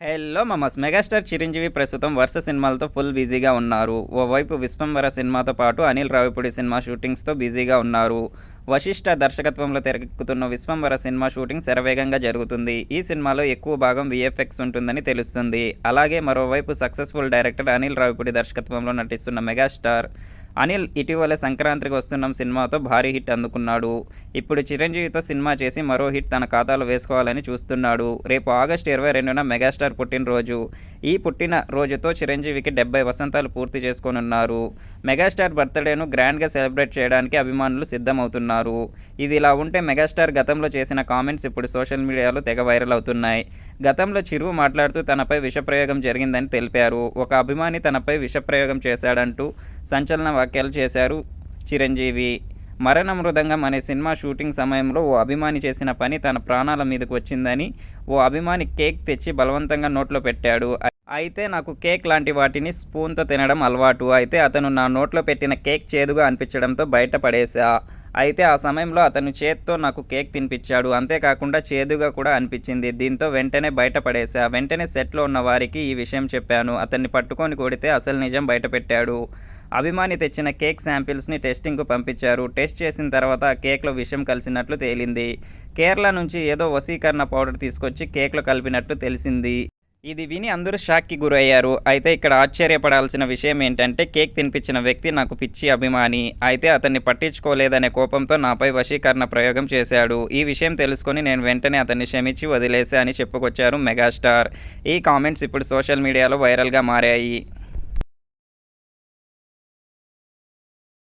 Hello మమస్ megastar Chiranjeevi ప్రస్తుతం వరుస సినిమాలతో ఫుల్ బిజీగా ఉన్నారు. ఓవైపు విశ్వంవర సినిమాతో పాటు అనిల్ రావిపూడి సినిమా షూటింగ్స్తో బిజీగా ఉన్నారు. వశిష్ఠ దర్శకత్వంలో తెరకెక్కుతున్న విశ్వంవర సినిమా షూటింగ్ శరవేగంగా జరుగుతుంది. ఈ సినిమాలో ఎక్కువ భాగం విఎఫ్ఎక్స్ ఉంటుందని తెలుస్తుంది. అలాగే మరోవైపు సక్సెస్ఫుల్ డైరెక్టర్ అనిల్ రావిపూడి దర్శకత్వంలో నటిస్తున్న మెగాస్టార్ అనిల్ ఇటీవల సంక్రాంతికి వస్తున్న సినిమాతో భారీ హిట్ అందుకున్నాడు. ఇప్పుడు చిరంజీవితో సినిమా చేసి మరో హిట్ తన ఖాతాలో వేసుకోవాలని చూస్తున్నాడు. రేపు ఆగస్టు ఇరవై రెండున మెగాస్టార్ పుట్టినరోజు. ఈ పుట్టిన రోజుతో చిరంజీవికి డెబ్బై వసంతాలు పూర్తి చేసుకోనున్నారు. మెగాస్టార్ బర్త్డేను గ్రాండ్గా సెలబ్రేట్ చేయడానికి అభిమానులు సిద్ధమవుతున్నారు. ఇది ఇలా ఉంటే మెగాస్టార్ గతంలో చేసిన కామెంట్స్ ఇప్పుడు సోషల్ మీడియాలో తెగ వైరల్ అవుతున్నాయి. గతంలో చిరు మాట్లాడుతూ తనపై విషప్రయోగం జరిగిందని తెలిపారు. ఒక అభిమాని తనపై విషప్రయోగం చేశాడంటూ సంచలన వ్యాఖ్యలు చేశారు చిరంజీవి. మరణ మృదంగం అనే సినిమా షూటింగ్ సమయంలో ఓ అభిమాని చేసిన పని తన ప్రాణాల మీదకు వచ్చిందని ఓ అభిమాని కేక్ తెచ్చి బలవంతంగా నోట్లో పెట్టాడు. అయితే నాకు కేక్ లాంటి వాటిని స్పూన్తో తినడం అలవాటు. అయితే అతను నా నోట్లో పెట్టిన కేక్ చేదుగా అనిపించడంతో బయటపడేసా అయితే ఆ సమయంలో అతను చేత్తో నాకు కేక్ తినిపించాడు. అంతేకాకుండా చేదుగా కూడా అనిపించింది. దీంతో వెంటనే బయటపడేశా వెంటనే సెట్లో ఉన్న వారికి ఈ విషయం చెప్పాను. అతన్ని పట్టుకొని కొడితే అసలు నిజం బయటపెట్టాడు అభిమాని తెచ్చిన కేక్ శాంపిల్స్ని టెస్టింగ్కు పంపించారు. టెస్ట్ చేసిన తర్వాత కేక్లో విషయం కలిసినట్లు తేలింది. కేరళ నుంచి ఏదో వసీకరణ పౌడర్ తీసుకొచ్చి కేక్లో కలిపినట్లు తెలిసింది. ఇది విని అందరూ షాక్కి గురయ్యారు. అయితే ఇక్కడ ఆశ్చర్యపడాల్సిన విషయం ఏంటంటే కేక్ తినిపించిన వ్యక్తి నాకు పిచ్చి అభిమాని. అయితే అతన్ని పట్టించుకోలేదనే కోపంతో నాపై వశీకరణ ప్రయోగం చేశాడు. ఈ విషయం తెలుసుకొని నేను వెంటనే అతన్ని క్షమించి వదిలేసా అని చెప్పుకొచ్చారు మెగాస్టార్. ఈ కామెంట్స్ ఇప్పుడు సోషల్ మీడియాలో వైరల్గా మారాయి.